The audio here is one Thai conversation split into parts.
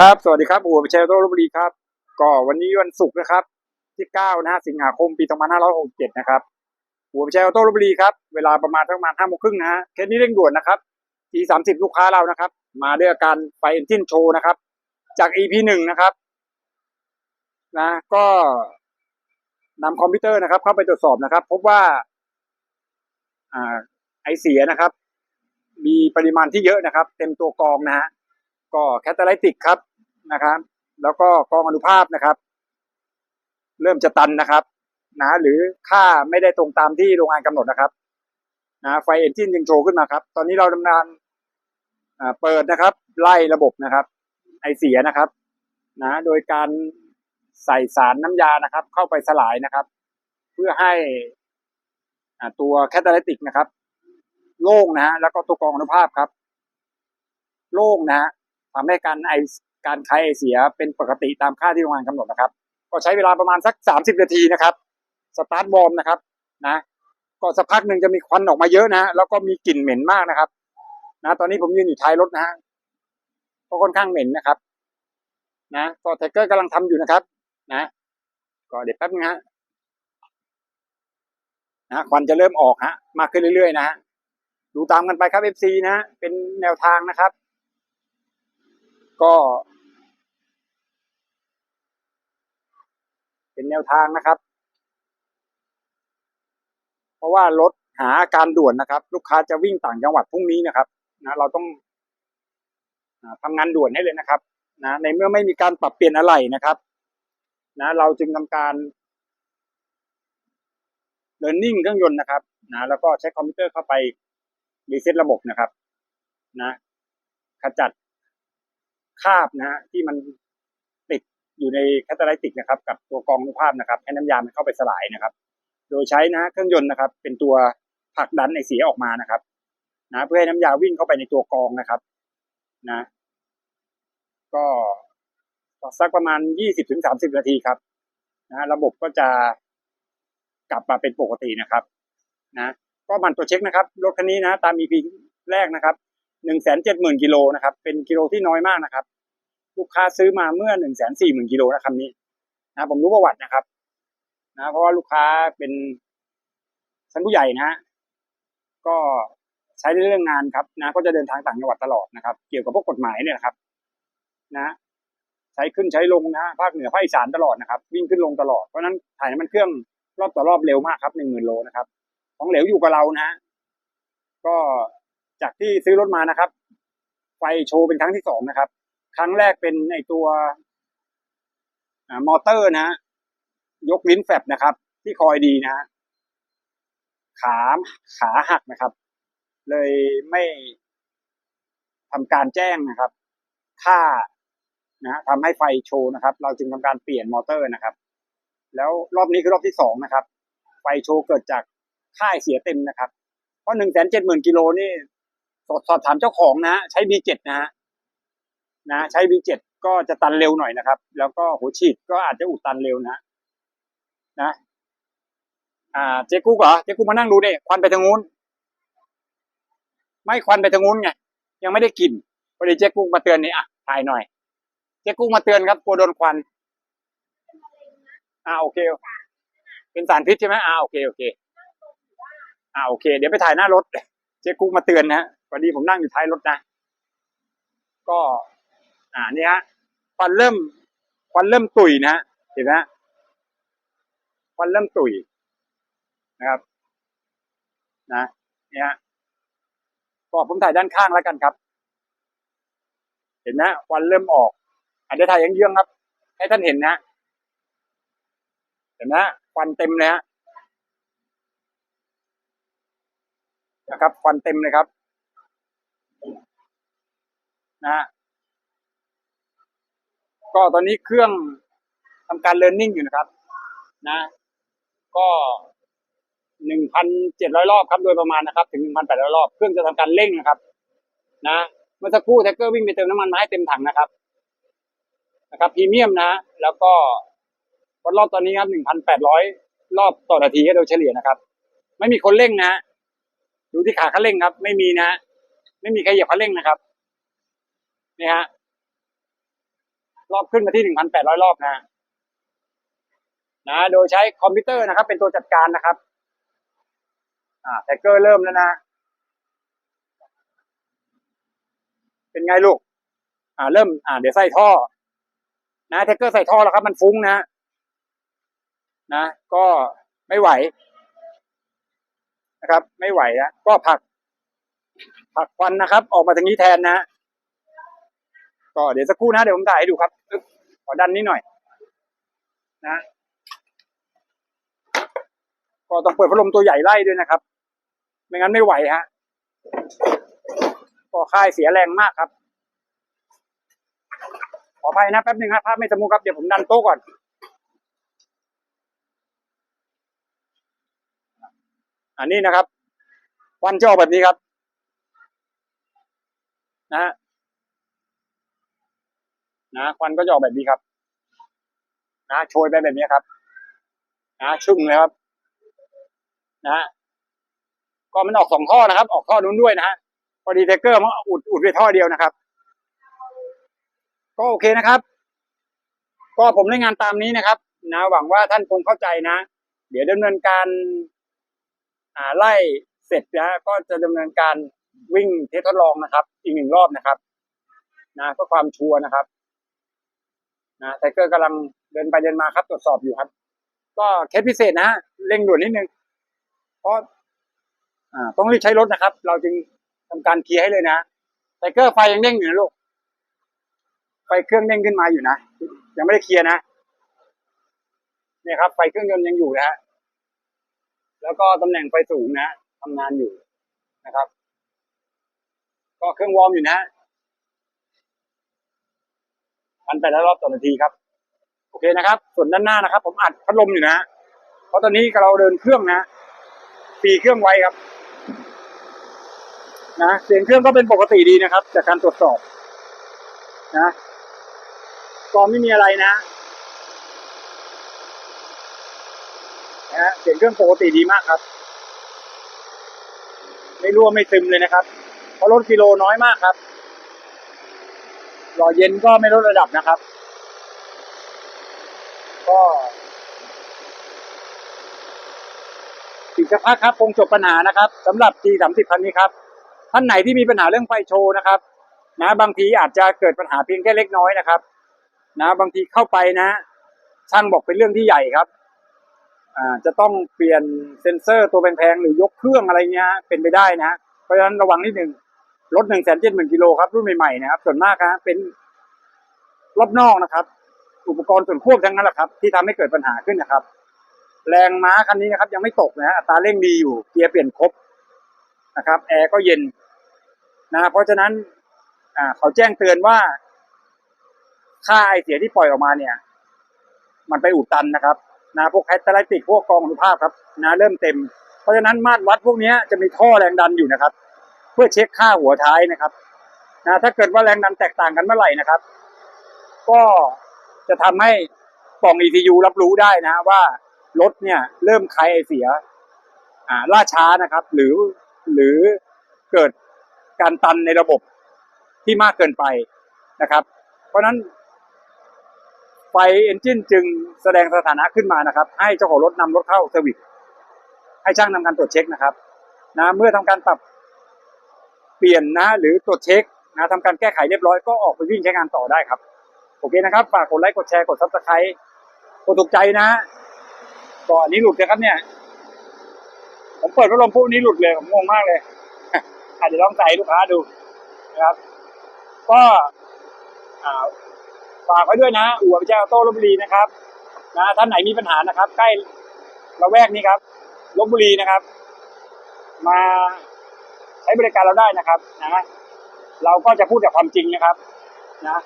ครับ สวัสดีครับอู๋ประชัยโตลบุรีครับ ก็วันนี้วันศุกร์นะครับ ที่9นะฮะสิงหาคมปี2567นะครับอู๋ประชัยโตลบุรีครับ เวลาประมาณประมาณ5โมงครึ่งนะฮะ เคสนี้เร่งด่วนนะครับ G30 ลูกค้าเรานะครับ มาด้วยอาการไฟเอนจินโชว์นะครับ จาก EP 1 นะครับ นะ ก็นำคอมพิวเตอร์นะครับ เข้าไปตรวจสอบนะครับ พบว่า อ่า ไอเสียนะครับ มีปริมาณที่เยอะนะครับ เต็มตัวกองนะฮะก็แคตตาไลติกครับ นะครับ แล้วก็กองอนุภาพนะครับ เริ่มจะตันนะครับนะหรือค่าไม่ได้ตรงตามที่โรงงานกำหนดนะครับนะไฟเอนจินยังโชว์ขึ้นมาครับ ตอนนี้เราดำเนินอ่าเปิดนะครับ ไล่ระบบนะครับ ไอเสียนะครับ นะ โดยการใส่สารน้ำยานะครับ เข้าไปสลายนะครับ เพื่อให้อ่าตัวแคตตาไลติกนะครับ โล่งนะฮะแล้วก็ตัวกรองอนุภาพครับ โล่งนะฮะทำให้การไอ การคลายไอเสียเป็นปกติตามค่าที่โรงงานกำหนดนะครับ ก็ใช้เวลาประมาณสักสามสิบนาทีนะครับสตาร์ทวอร์มนะครับนะก็สักพักหนึ่งจะมีควันออกมาเยอะนะฮะแล้วก็มีกลิ่นเหม็นมากนะครับนะตอนนี้ผมยืนอยู่ท้ายรถนะฮะก็ค่อนข้างเหม็นนะครับ นะก็แท็กเกอร์กำลังทำอยู่นะครับ นะ ก็เดี๋ยวแป๊บนึงฮะนะควันจะเริ่มออกฮะ มากขึ้นเรื่อยๆนะฮะดูตามกันไปครับ FC นะฮะเป็นแนวทางนะครับ ก็ เป็นแนวทางนะครับ เพราะว่ารถหาอาการด่วนนะครับ ลูกค้าจะวิ่งต่างจังหวัดพรุ่งนี้นะครับนะเราต้องอาทำงานด่วนให้เลยนะครับนะในเมื่อไม่มีการปรับเปลี่ยนอะไรนะครับ นะ เราจึงทำการ learning เครื่องยนต์นะครับนะแล้วก็ใช้คอมพิวเตอร์เข้าไปรีเซ็ตระบบนะครับ นะ ขจัด คราบนะฮะที่มันติดอยู่ในแคตตาไลติกนะครับ กับตัวกรองอนุภาพนะครับ ให้น้ำยามันเข้าไปสลายนะครับ โดยใช้นะเครื่องยนต์นะครับ เป็นตัวผลักดันไอเสียออกมานะครับนะเพื่อให้น้ำยาวิ่งเข้าไปในตัวกรองนะครับ นะ ก็สักประมาณยี่สิบถึงสามสิบนาทีครับ นะระบบก็จะกลับมาเป็นปกตินะครับ นะ ก็มันตัวจเช็คนะครับรถคันนี้นะ ตาม EP แรกนะครับหนึ่งแสนเจ็ดหมื่นกิโลนะครับ เป็นกิโลที่น้อยมากนะครับ ลูกค้าซื้อมาเมื่อหนึ่งแสนสี่หมื่นกิโลนะคำนี้นะผมรู้ประวัตินะครับ นะ เพราะว่าลูกค้าเป็นชั้นผู้ใหญ่นะก็ใช้ในเรื่องงานครับ นะ ก็จะเดินทางต่างจังหวัดตลอดนะครับ เกี่ยวกับพวกกฎหมายเนี่ยนะครับ นะใช้ขึ้นใช้ลงนะภาคเหนือภาคอีสานตลอดนะครับวิ่งขึ้นลงตลอดเพราะนั้นถ่ายน้ำมันเครื่องรอบต่อรอบเร็วมากครับหนึ่งหมื่นโลนะครับ ของเหลวอยู่กับเรานะฮะก็จากที่ซื้อรถมานะครับ ไฟโชว์เป็นครั้งที่สองนะครับ ครั้งแรกเป็นในตัวอมอเตอร์นะฮะยกลิ้นแฟบนะครับ ที่คอยดีนะฮะขาขาหักนะครับ เลยไม่ทำการแจ้งนะครับค่านะฮะทำให้ไฟโชว์นะครับ เราจึงทำการเปลี่ยนมอเตอร์นะครับ แล้วรอบนี้คือรอบที่สองนะครับ ไฟโชว์เกิดจากค่ายเสียเต็มนะครับ เพราะหนึ่งแสนเจ็ดหมื่นกิโลนี่สอบถามเจ้าของนะฮะใช้ B7 นะฮะ นะใช้ B7 ก็จะตันเร็วหน่อยนะครับ แล้วก็หัวฉีดก็อาจจะอุดตันเร็วนะนะอ่าเจ๊กุ๊กเหรอเจ๊กุ๊กมานั่งดูดิควันไปทางนู้น ไม่ควันไปทางนู้นไงยังไม่ได้กลิ่นพอดีเจ๊กุ๊กมาเตือนนี่อะถ่ายหน่อย เจ๊กุ๊กมาเตือนครับกลัวโดนควันอ่าโอเค เป็นสารพิษใช่ไหมอ่าโอเคโอเคอ่าโอเค เดี๋ยวไปถ่ายหน้ารถเจ๊กุ๊กมาเตือนนะพอดีผมนั่งอยู่ท้ายรถนะ ก็ นี่ฮะควันเริ่มควันเริ่มตุยนะฮะเห็นไหมฮะควันเริ่มตุยนะครับ นะนี่ฮะก็ผมถ่ายด้านข้างแล้วกันครับ เห็นไหมควันเริ่มออกอาจจะถ่ายยังเยื้องๆครับ ให้ท่านเห็นนะเห็นไหมฮะควันเต็มเลยฮะนะครับควันเต็มเลยครับ นะ ก็ตอนนี้เครื่องทำการเร์นนิ่งอยู่นะครับ นะ ก็หนึ่งพันเจ็ดร้อยรอบครับโดยประมาณนะครับ ถึงหนึ่งพันแปดร้อยรอบเครื่องจะทำการเร่งนะครับ นะเมื่อสักครู่แท็กเกอร์วิ่งไปเติมน้ำมันมาให้เต็มถังนะครับ นะครับพรีเมียมนะ แล้วก็วัดรอบตอนนี้ครับหนึ่งพันแปดร้อยรอบต่อนาทีโดยเฉลี่ยนะครับ ไม่มีคนเร่งนะดูที่ขาคันเร่งครับ ไม่มีนะ ไม่มีใครเหยียบคันเร่งนะครับนี่ฮะ รอบขึ้นมาที่หนึ่งพันแปดร้อยรอบนะ นะ โดยใช้คอมพิวเตอร์นะครับ เป็นตัวจัดการนะครับ อ่าแท็กเกอร์เริ่มแล้วนะ เป็นไงลูก อ่า เริ่ม อ่า เดี๋ยวใส่ท่อ นะแท็กเกอร์ใส่ท่อแล้วครับ มันฟุ้งนะ นะ ก็ไม่ไหว นะครับ ไม่ไหวนะก็ผัก ผักควันนะครับ ออกมาทางนี้แทนนะก็เดี๋ยวสักครู่นะเดี๋ยวผมถ่ายให้ดูครับ อึ๊บขอดันนิดหน่อยนะก็ต้องเปิดพัดลมตัวใหญ่ไล่ด้วยนะครับ ไม่งั้นไม่ไหวฮะก็ค่ายเสียแรงมากครับ ขออภัยนะแป๊บหนึ่งครับภาพไม่สมูทครับ เดี๋ยวผมดันโต๊ะก่อน อันนี้นะครับ วันจะออกแบบนี้ครับ นะฮะ นะควันก็จะออกแบบนี้ครับ นะโชยไปแบบนี้ครับ นะชึ่งเลยครับ นะก็มันออกสองท่อนะครับ ออกท่อนู้นด้วยนะฮะพอดีเทคเกอร์มันอุดอุดไปท่อเดียวนะครับ ก็โอเคนะครับ ก็ผมได้งานตามนี้นะครับ นะหวังว่าท่านคงเข้าใจนะ เดี๋ยวดำเนินการอ่าไล่เสร็จนะก็จะดำเนินการวิ่งเทสทดลองนะครับ อีกหนึ่งรอบนะครับ นะเพื่อความชัวร์นะครับ นะไทเกอร์กำลังเดินไปเดินมาครับตรวจสอบอยู่ครับ ก็เคสพิเศษนะฮะเร่งด่วนนิดนึง เพราะอ่าต้องรีบใช้รถนะครับ เราจึงทำการเคลียร์ให้เลยนะไทเกอร์ไฟยังเด้งอยู่นะลูกไฟเครื่องเด้งขึ้นมาอยู่นะยังไม่ได้เคลียร์นะเนี่ยครับไฟเครื่องยนต์ยังอยู่นะฮะแล้วก็ตำแหน่งไฟสูงนะทำงานอยู่นะครับ ก็เครื่องวอร์มอยู่นะ พันแปดร้อยรอบต่อนาทีครับ โอเคนะครับ ส่วนด้านหน้านะครับ ผมอัดพัดลมอยู่นะเพราะตอนนี้เราเดินเครื่องนะปีเครื่องไว้ครับ นะเสียงเครื่องก็เป็นปกติดีนะครับ จากการตรวจสอบ นะก็ไม่มีอะไรนะนะเสียงเครื่องปกติดีมากครับ ไม่รั่วไม่ซึมเลยนะครับ เพราะลดกิโลน้อยมากครับ หล่อเย็นก็ไม่ลดระดับนะครับ ก็อีกสักพักครับ คงจบปัญหานะครับสำหรับ G สามสิบคันนี้ครับ ท่านไหนที่มีปัญหาเรื่องไฟโชว์นะครับ นะบางทีอาจจะเกิดปัญหาเพียงแค่เล็กน้อยนะครับ นะบางทีเข้าไปนะช่างบอกเป็นเรื่องที่ใหญ่ครับอ่าจะต้องเปลี่ยนเซ็นเซอร์ตัวแพงๆหรือยกเครื่องอะไรเงี้ยเป็นไปได้นะเพราะฉะนั้นระวังนิดหนึ่ง รถหนึ่งแสนเจ็ดหมื่นกิโลครับรุ่นใหม่ๆนะครับส่วนมากนะเป็นรอบนอกนะครับ อุปกรณ์ส่วนควบทั้งนั้นแหละครับ ที่ทำให้เกิดปัญหาขึ้นนะครับ แรงม้าคันนี้นะครับ ยังไม่ตกนะอัตราเร่งดีอยู่เกียร์เปลี่ยนครบนะครับแอร์ก็เย็นนะเพราะฉะนั้นอ่าเขาแจ้งเตือนว่า ค่าไอเสียที่ปล่อยออกมาเนี่ย มันไปอุดตันนะครับนะพวกแคตตาไลติกพวกกองอนุภาพครับนะเริ่มเต็ม เพราะฉะนั้นมาตรวัดพวกนี้จะมีท่อแรงดันอยู่นะครับ พื่อเช็คค่าหัวท้ายนะครับนะถ้าเกิดว่าแรงดันแตกต่างกันเมื่อไหร่นะครับ ก็จะทำให้ปล่อง ECU รับรู้ได้นะว่ารถเนี่ยเริ่มคลายไอเสียอ่าล่าช้านะครับ หรือหรือเกิดการตันในระบบที่มากเกินไปนะครับ เพราะฉะนั้นไฟเอนจินจึงแสดงสถานะขึ้นมานะครับ ให้เจ้าของรถนำรถเข้าเซอร์วิสให้ช่างทำการตรวจเช็คนะครับนะเมื่อทำการปรับ เปลี่ยนนะหรือตรวจเช็คนะทำการแก้ไขเรียบร้อยก็ออกไปวิ่งใช้งานต่อได้ครับ โอเคนะครับ ฝากกดไลค์กดแชร์กดซับสไครต์กดถูกใจนะก็อันนี้หลุดเลยครับเนี่ย ผมเปิดพัดลมพวกนี้หลุดเลยผมงงมากเลยอาจจะลองใส่ลูกค้าดูนะครับ ก็ฝากไว้ด้วยนะอู่พิจัยออโต้ลบบุรีนะครับนะท่านไหนมีปัญหานะครับ ใกล้ละแวกนี้ครับลบบุรีนะครับ มา ใช้บริการเราได้นะครับนะเราก็จะพูดแต่ความจริงนะครับนะ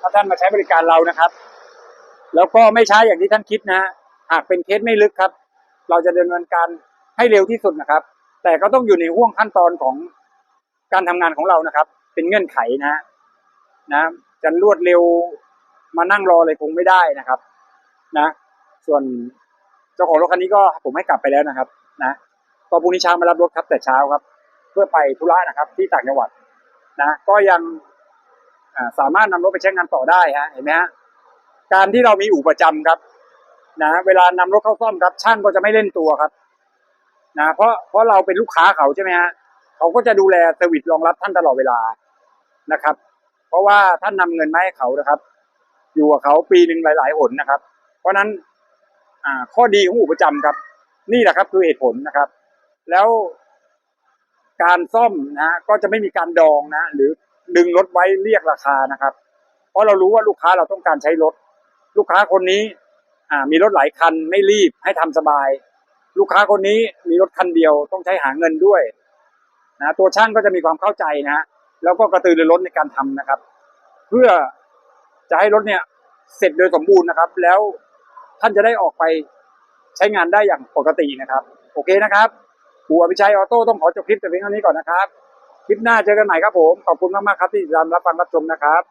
ถ้าท่านมาใช้บริการเรานะครับ แล้วก็ไม่ใช้อย่างที่ท่านคิดนะหากเป็นเคสไม่ลึกครับ เราจะดำเนินการให้เร็วที่สุดนะครับ แต่ก็ต้องอยู่ในห่วงขั้นตอนของการทำงานของเรานะครับ เป็นเงื่อนไขนะนะจะรวดเร็วมานั่งรอเลยคงไม่ได้นะครับ นะ ส่วนเจ้าของรถคันนี้ก็ผมให้กลับไปแล้วนะครับ นะก็พรุ่งนี้เช้ามารับรถครับแต่เช้าครับ พื่อไปธุระนะครับที่ต่างจังหวัดนะก็ยังสามารถนำรถไปใช้งานต่อได้ฮะเห็นไหมฮะการที่เรามีอู่ประจำครับนะเวลานำรถเข้าซ่อมครับช่างก็จะไม่เล่นตัวครับนะเพราะเพราะเราเป็นลูกค้าเขาใช่ไหมฮะเขาก็จะดูแลเซอร์วิสรองรับท่านตลอดเวลานะครับ เพราะว่าท่านนำเงินมาให้เขานะครับ อยู่กับเขาปีหนึ่งหลาย ๆ หนนะครับ เพราะฉะนั้นข้อดีของอู่ประจำครับ นี่แหละครับคือเหตุผลนะครับ แล้ว การซ่อมนะฮะก็จะไม่มีการดองนะ หรือดึงรถไว้เรียกราคานะครับ เพราะเรารู้ว่าลูกค้าเราต้องการใช้รถ ลูกค้าคนนี้อ่ามีรถหลายคันไม่รีบให้ทำสบาย ลูกค้าคนนี้มีรถคันเดียวต้องใช้หาเงินด้วยนะตัวช่างก็จะมีความเข้าใจนะแล้วก็กระตือรือร้นในการทำนะครับ เพื่อจะให้รถเนี่ยเสร็จโดยสมบูรณ์นะครับ แล้วท่านจะได้ออกไปใช้งานได้อย่างปกตินะครับ โอเคนะครับ ปูอภิชัยออโต้ต้องขอจบคลิปแต่เพียงเท่านี้ก่อนนะครับ คลิปหน้าเจอกันใหม่ครับผม ขอบคุณมากๆครับที่ติดตามรับฟังรับชมนะครับ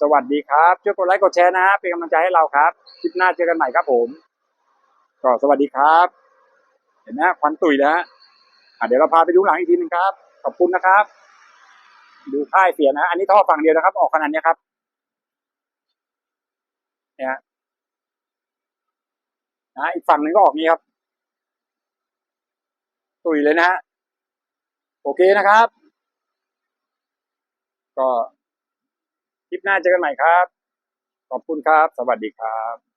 สวัสดีครับช่วยกดไลค์กดแชร์นะเป็นกำลังใจให้เราครับ คลิปหน้าเจอกันใหม่ครับผม ก็สวัสดีครับ เห็นไหมควันตุยแล้วฮะเดี๋ยวเราพาไปดูหลังอีกทีหนึ่งครับ ขอบคุณนะครับ ดูค่ายเสียนะ อันนี้ท่อฝั่งเดียวนะครับ ออกขนาดนี้ครับ เนี่ยนะอีกฝั่งหนึ่งก็ออกนี้ครับ ตุยเลยนะฮะโอเคนะครับ ก็คลิปหน้าเจอกันใหม่ครับ ขอบคุณครับ สวัสดีครับ